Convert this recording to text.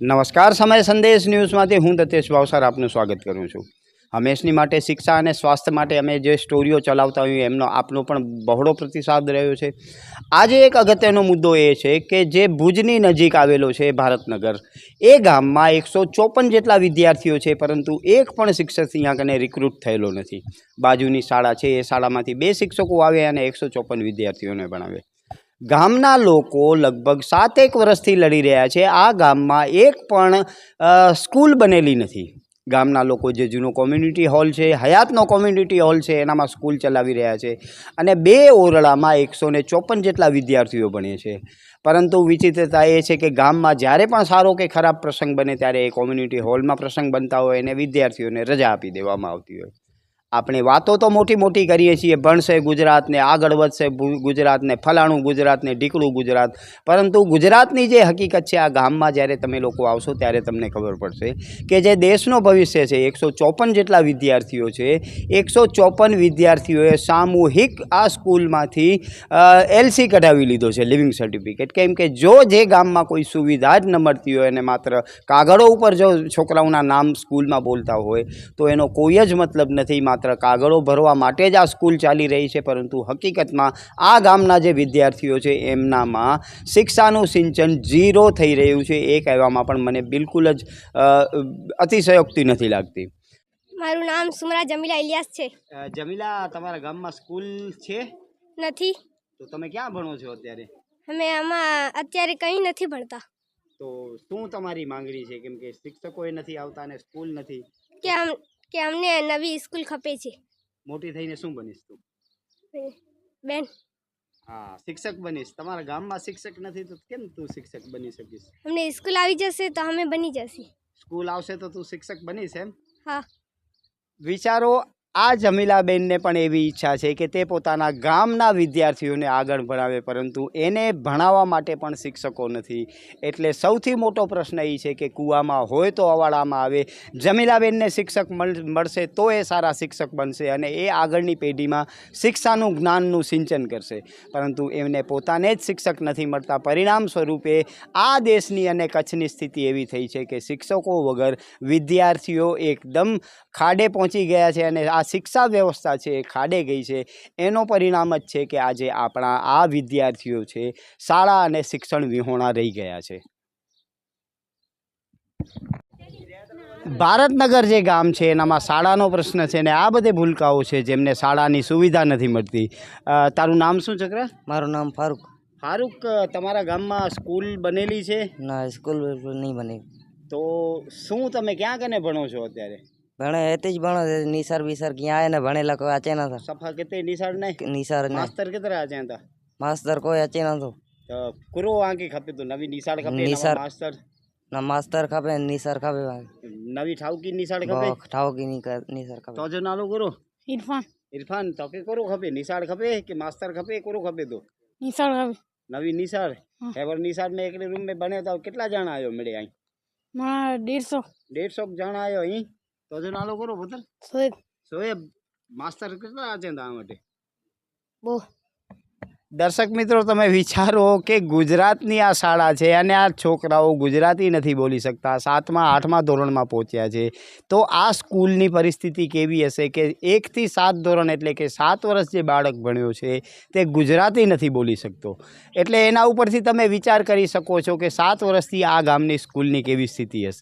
નમસ્કાર, સમય સંદેશ ન્યૂઝમાંથી હું દતેશ ભાવસાર આપનું સ્વાગત કરું છું. હંમેશની માટે શિક્ષા અને સ્વાસ્થ્ય માટે અમે જે સ્ટોરીઓ ચલાવતા હોઈએ, એમનો આપનો પણ બહોળો પ્રતિસાદ રહ્યો છે. આજે એક અગત્યનો મુદ્દો એ છે કે જે ભુજની નજીક આવેલો છે ભારતનગર. એ ગામમાં એકસો ચોપન જેટલા વિદ્યાર્થીઓ છે, પરંતુ એક પણ શિક્ષક અહીંયા કને રિક્રુટ થયેલો નથી. બાજુની શાળા છે, એ શાળામાંથી બે શિક્ષકો આવે અને એકસો ચોપન વિદ્યાર્થીઓને ભણાવે. ગામના લોકો લગભગ સાતેક વર્ષથી લડી રહ્યા છે. આ ગામમાં એક પણ સ્કૂલ બનેલી નથી. ગામના લોકો જે જૂનો કોમ્યુનિટી હોલ છે, હયાતનો કોમ્યુનિટી હોલ છે, એનામાં સ્કૂલ ચલાવી રહ્યા છે અને બે ઓરડામાં એકસો ને ચોપન જેટલા વિદ્યાર્થીઓ ભણે છે. પરંતુ વિચિત્રતા એ છે કે ગામમાં જ્યારે પણ સારો કે ખરાબ પ્રસંગ બને ત્યારે એ કોમ્યુનિટી હોલમાં પ્રસંગ બનતા હોય અને વિદ્યાર્થીઓને રજા આપી દેવામાં આવતી હોય. આપણે વાતો તો મોટી મોટી કરીએ છીએ, ભણશે ગુજરાતને, આગળ વધશે ગુજરાતને, ફલાણું ગુજરાતને, ઢીકળું ગુજરાત. પરંતુ ગુજરાતની જે હકીકત છે, આ ગામમાં જ્યારે તમે લોકો આવશો ત્યારે તમને ખબર પડશે કે જે દેશનો ભવિષ્ય છે, એકસો ચોપન જેટલા વિદ્યાર્થીઓ છે, એકસો ચોપન વિદ્યાર્થીઓએ સામૂહિક આ સ્કૂલમાંથી એલસી કઢાવી લીધો છે, લિવિંગ સર્ટિફિકેટ. કેમ કે જો જે ગામમાં કોઈ સુવિધા જ ન મળતી હોય અને માત્ર કાગળો ઉપર જો છોકરાઓના નામ સ્કૂલમાં બોલતા હોય, તો એનો કોઈ જ મતલબ નથી, માત્ર કાગળો ભરવા માટે જ આ સ્કૂલ ચાલી રહી છે પરંતુ હકીકતમાં આ ગામના જે વિદ્યાર્થીઓ છે એમનામાં શિક્ષાનું સિંચન ઝીરો થઈ રહ્યું છે એ કહેવામાં પણ મને બિલકુલ જ અતિશયોક્તિ નથી લાગતી. મારું નામ સુમરા જમીલા ઇલિયાસ છે. જમીલા તમારા ગામમાં સ્કૂલ છે? નથી. તો તમે ક્યાં ભણો છો અત્યારે? અમે આમાં અત્યારે કંઈ નથી ભણતા. તો શું તમારી માંગણી છે? કેમ કે શિક્ષકોએ નથી આવતા અને સ્કૂલ નથી. કે આમ કે અમને નવી સ્કૂલ ખપે છે. મોટી થઈને શું બનીશ તું? બેન. હા શિક્ષક બનીશ. તમારા ગામમાં શિક્ષક નથી તો કેમ તું શિક્ષક બની શકીશ? અમને સ્કૂલ આવી જશે તો અમે બની જશે. સ્કૂલ આવશે તો તું શિક્ષક બનીશ એમ? હા. વિચારો આ જમીલાબેનને પણ એવી ઈચ્છા છે કે તે પોતાના ગામના વિદ્યાર્થીઓને આગળ ભણાવે, પરંતુ એને ભણાવવા માટે પણ શિક્ષકો નથી. એટલે સૌથી મોટો પ્રશ્ન એ છે કે કૂવામાં હોય તો અવાડામાં આવે. જમીલાબેનને શિક્ષક મળ- મળશે તો એ સારા શિક્ષક બનશે અને એ આગળની પેઢીમાં શિક્ષાનું જ્ઞાનનું સિંચન કરશે. પરંતુ એમને પોતાને જ શિક્ષક નથી મળતા. પરિણામ સ્વરૂપે આ દેશની અને કચ્છની સ્થિતિ એવી થઈ છે કે શિક્ષકો વગર વિદ્યાર્થીઓ એકદમ ખાડે પહોંચી ગયા છે અને આ શિક્ષા વ્યવસ્થા છે એ ખાડે ગઈ છે એનો પરિણામ જ છે કે આજે આપણા આ વિદ્યાર્થીઓ છે શાળા અને શિક્ષણ વિહોણા રહી ગયા છે. ભારતનગર જે ગામ છે એનામાં શાળાનો પ્રશ્ન છે ને આ બધે ભૂલકાઓ છે જેમને શાળાની સુવિધા નથી મળતી. તારું નામ શું ચક્ર? મારું નામ ફારૂક. ફારૂક તમારા ગામમાં સ્કૂલ બનેલી છે? ના સ્કૂલ નહીં બની તો શું તમે ક્યાં કને ભણો છો અત્યારે? ಬಣೆ ಐತಿ निसर बिसर की आए ना बणे लको आचे ना सर सफ़ा केते निसर ने निसर ने मास्टर किधर आचे जाए मास्टर कोई आचे ना थो तो कुरो आके खपे तो नवी निसर खपे निसर मास्टर ना मास्टर खपे निसर खपे भाई नवी ठाव की निसर खपे वो ठाव की नी कर निसर खपे तो जो नालो करो इरफान इरफान तो के करो खपे निसर खपे के मास्टर खपे करो खपे तो निसर खपे नवी निसर एवर निसर ने एकरे रूम में बने तो कितना जाना आयो मिले आई मा 150 150 डेढ़ जाना आयो ही તો જો નાલો કરો બતલ સોએબ. સોએબ માસ્તર કેટલા છે આ માટે? બહુ. દર્શક મિત્રો તમે વિચારો કે ગુજરાતની આ શાળા છે અને આ છોકરાઓ ગુજરાતી નથી બોલી શકતા. સાતમા આઠમા ધોરણમાં પહોંચ્યા છે. તો આ સ્કૂલની પરિસ્થિતિ કેવી હશે કે એકથી સાત ધોરણ એટલે કે સાત વર્ષ જે બાળક ભણ્યો છે તે ગુજરાતી નથી બોલી શકતો. એટલે એના ઉપરથી તમે વિચાર કરી શકો છો કે સાત વર્ષથી આ ગામની સ્કૂલની કેવી સ્થિતિ હશે.